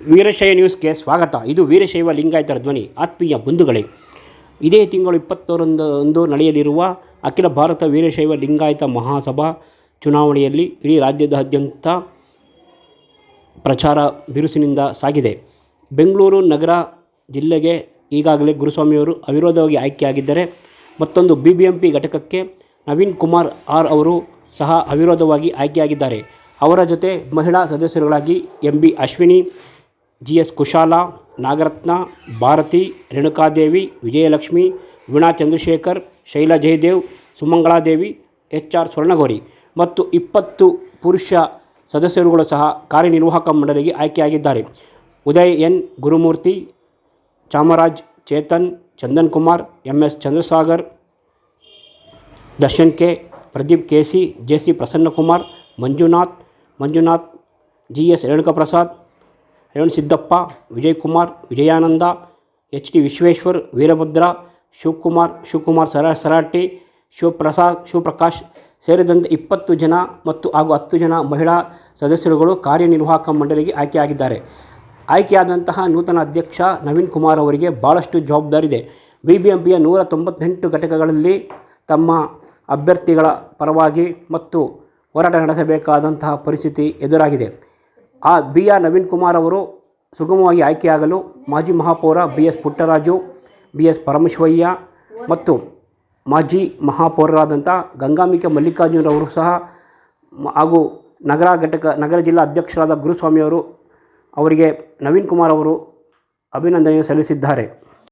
ವೀರಶೈವ ನ್ಯೂಸ್ಗೆ ಸ್ವಾಗತ. ಇದು ವೀರಶೈವ ಲಿಂಗಾಯತರ ಧ್ವನಿ. ಆತ್ಮೀಯ ಬಂಧುಗಳೇ, ಇದೇ ತಿಂಗಳು ಇಪ್ಪತ್ತರಂದು ಒಂದು ನಡೆಯಲಿರುವ ಅಖಿಲ ಭಾರತ ವೀರಶೈವ ಲಿಂಗಾಯತ ಮಹಾಸಭಾ ಚುನಾವಣೆಯಲ್ಲಿ ಇಡೀ ರಾಜ್ಯದಾದ್ಯಂತ ಪ್ರಚಾರ ಬಿರುಸಿನಿಂದ ಸಾಗಿದೆ. ಬೆಂಗಳೂರು ನಗರ ಜಿಲ್ಲೆಗೆ ಈಗಾಗಲೇ ಗುರುಸ್ವಾಮಿಯವರು ಅವಿರೋಧವಾಗಿ ಆಯ್ಕೆಯಾಗಿದ್ದರೆ ಮತ್ತೊಂದು ಬಿ ಬಿ ಎಂ ಪಿ ಘಟಕಕ್ಕೆ ನವೀನ್ ಕುಮಾರ್ ಆರ್ ಅವರು ಸಹ ಅವಿರೋಧವಾಗಿ ಆಯ್ಕೆಯಾಗಿದ್ದಾರೆ. ಅವರ ಜೊತೆ ಮಹಿಳಾ ಸದಸ್ಯರುಗಳಾಗಿ M B Ashwini G S Kushala, Nagaratna, Bharati, Renukadevi, Vijayalakshmi, Veena Chandrashekar, Shaila Jayadev Sumangaladevi H R Swarnagauri ಮತ್ತು ಇಪ್ಪತ್ತು ಪುರುಷ ಸದಸ್ಯರುಗಳು ಸಹ ಕಾರ್ಯನಿರ್ವಾಹಕ ಮಂಡಳಿಗೆ ಆಯ್ಕೆಯಾಗಿದ್ದಾರೆ. Uday N. Gurumurthy, Chamaraj Chetan, Chandan Kumar, M. S. Chandrasagar, Darshan K. Pradeep K. C, J. C. Prasannakumar, Manjunath Manjunath, G. S. Renukaprasad Revana Siddappa, Vijayakumar, Vijayananda, H T Vishweshwar, Veerabhadra, Shivakumar Shivakumar ಸರ, ಸರಾಟಿ, ಶಿವಪ್ರಸಾದ್, ಶಿವಪ್ರಕಾಶ್ ಸೇರಿದಂತೆ ಇಪ್ಪತ್ತು ಜನ ಮತ್ತು ಹಾಗೂ ಹತ್ತು ಜನ ಮಹಿಳಾ ಸದಸ್ಯರುಗಳು ಕಾರ್ಯನಿರ್ವಾಹಕ ಮಂಡಳಿಗೆ ಆಯ್ಕೆಯಾಗಿದ್ದಾರೆ. ಆಯ್ಕೆಯಾದಂತಹ ನೂತನ ಅಧ್ಯಕ್ಷ ನವೀನ್ ಕುಮಾರ್ ಅವರಿಗೆ ಭಾಳಷ್ಟು ಜವಾಬ್ದಾರಿ ಇದೆ. ಬಿ ಬಿ ಎಂ ಪಿಯ ನೂರ ತೊಂಬತ್ತೆಂಟು ಘಟಕಗಳಲ್ಲಿ ತಮ್ಮ ಅಭ್ಯರ್ಥಿಗಳ ಪರವಾಗಿ ಮತ್ತು ಹೋರಾಟ ನಡೆಸಬೇಕಾದಂತಹ ಪರಿಸ್ಥಿತಿ ಎದುರಾಗಿದೆ. ಆ ಬಿ ಆರ್ ನವೀನ್ ಕುಮಾರ್ ಅವರು ಸುಗಮವಾಗಿ ಆಯ್ಕೆಯಾಗಲು ಮಾಜಿ ಮಹಾಪೌರ B S Puttaraju, B S Parameshwaiah ಮತ್ತು ಮಾಜಿ ಮಹಾಪೌರರಾದಂಥ ಗಂಗಾಂಬಿಕೆ ಮಲ್ಲಿಕಾರ್ಜುನರವರು ಸಹ ಹಾಗೂ ನಗರ ಘಟಕ, ನಗರ ಜಿಲ್ಲಾ ಅಧ್ಯಕ್ಷರಾದ ಗುರುಸ್ವಾಮಿಯವರು ಅವರಿಗೆ ನವೀನ್ ಕುಮಾರ್ ಅವರು ಅಭಿನಂದನೆ ಸಲ್ಲಿಸಿದ್ದಾರೆ.